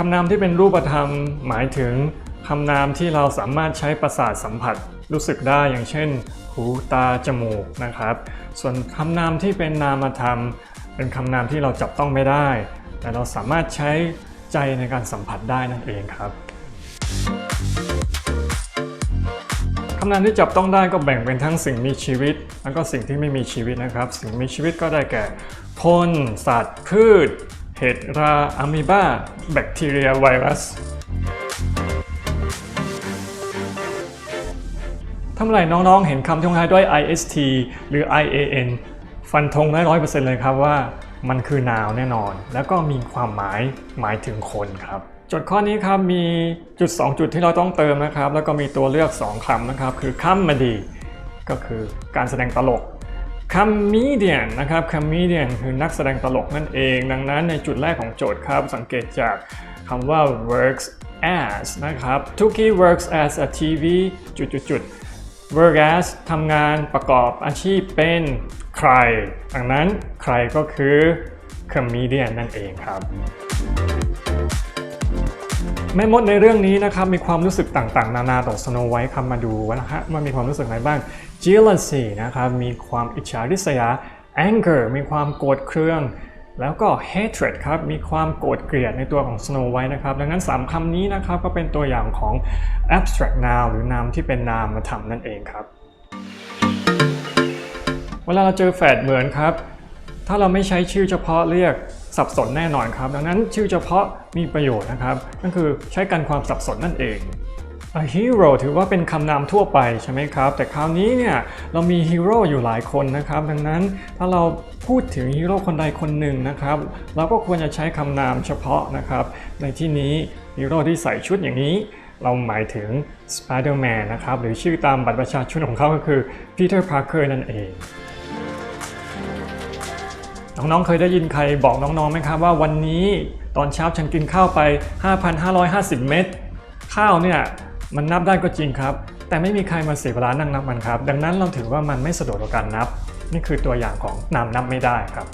คำนามที่เป็นรูปธรรม หมายถึงคำนามที่เราสามารถใช้ประสาทสัมผัสรู้สึกได้อย่างเช่น หูตาจมูกนะครับ ส่วนคำนามที่เป็นนามธรรม เป็นคำนามที่เราจับต้องไม่ได้ แต่เราสามารถใช้ใจในการสัมผัสได้นั่นเองครับคำนามที่จับต้องได้ก็แบ่งเป็นทั้งสิ่งมีชีวิต แล้วก็สิ่งที่ไม่มีชีวิตนะครับ สิ่งมีชีวิตก็ได้แก่ คน สัตว์ พืช เห็ดราอะมีบาแบคทีเรียไวรัสถ้าเมื่อไรน้องๆ เห็นคำที่ลงท้ายด้วย ist หรือ ian ฟันธงได้ร้อยเปอร์เซ็นต์เลยครับว่ามันคือนาวแน่นอน แล้วก็มีความหมายหมายถึงคนครับจทย์ข้อนี้ครับมีจุด 2 จุดที่เราต้องเติมนะครับ แล้วก็มีตัวเลือก 2คำนะครับ คือ comedy ก็คือการแสดงตลก comedian นะครับ comedian คือนักแสดงตลกนั่นเอง ดังนั้นในจุดแรกของโจทย์ครับ สังเกตจากคำว่า works as นะครับ Tuki works as a TV จุดจุดจุด work as ทำงานประกอบอาชีพเป็นใคร ดังนั้นใครก็คือ comedian นั่นเองครับ แม่มดในเรื่องนี้นะครับมีความรู้สึกต่างๆ นานาต่อสโนไวท์ครับมาดูนะฮะว่ามีความรู้สึกอะไรบ้าง jealousy นะครับมีความอิจฉาริษยา anger มีความโกรธเคือง แล้วก็ hatred ครับมีความโกรธเกลียดในตัวของ Snow White นะครับดังนั้น 3คำนี้นะครับก็เป็นตัวอย่างของ abstract noun หรือนามที่เป็นนามธรรมนั่นเองครับ เวลาเราเจอแฝดเหมือนครับ ถ้าเราไม่ใช้ชื่อเฉพาะเรียก สับสนแน่นอนครับ ดังนั้นชื่อเฉพาะมีประโยชน์นะครับนั่นคือใช้กันความสับสนนั่นเอง A hero ถือว่าเป็นคำนามทั่วไปใช่ไหมครับ แต่คราวนี้เนี่ยเรามีฮีโร่อยู่หลายคนนะครับ ดังนั้นถ้าเราพูดถึงฮีโร่คนใดคนหนึ่งนะครับ เราก็ควรจะใช้คำนามเฉพาะนะครับ ในที่นี้ฮีโร่ที่ใส่ชุดอย่างนี้ เราหมายถึง Spider-Man นะครับ หรือชื่อตามบัตรประชาชนของเขาก็คือ Peter Parker นั่นเอง น้องๆ เคยได้ยินใครบอกน้องๆไหมครับว่าวันนี้ตอนเช้าฉันกินข้าวไป 5,550 เม็ดข้าวเนี่ยมันนับได้ก็จริงครับ แต่ไม่มีใครมาเสียเวลานั่งนับมันครับ ดังนั้นเราถือว่ามันไม่สะดวกต่อการนับ นี่คือตัวอย่างของนามนับไม่ได้ครับ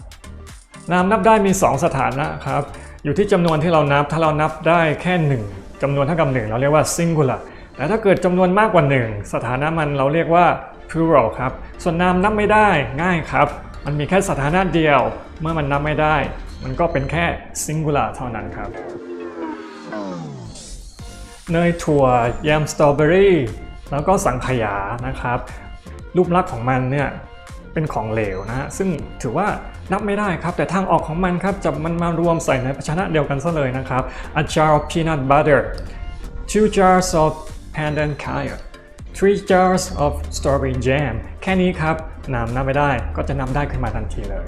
นามนับได้มี 2 สถานะครับ อยู่ที่จำนวนที่เรานับถ้าเรานับได้แค่ 1จำนวนเท่ากับ 1 เราเรียกว่า singular แต่ถ้าเกิดจำนวนมากกว่า 1 สถานะมันเราเรียกว่า plural ครับ ส่วนนามนับไม่ได้ง่ายครับ มันมีแค่สถานะเดียว เมื่อมันนับไม่ได้ มันก็เป็นแค่ singular เท่านั้นครับ เนยถั่วยมสตรอเบอรี่แล้วก็สังขยานะครับ รูปลักษณ์ของมันเนี่ยเป็นของเหลวนะฮะซึ่งถือว่านับไม่ได้ครับ แต่ทางออกของมันครับจะมันมารวมใส่ในภาชนะเดียวกันซะเลยนะครับ a jar of peanut butter two jars of pandan kaya three jars of strawberry jam แค่นี้ครับ นำน้ำไม่ได้ก็จะนำได้ขึ้นมาทันทีเลย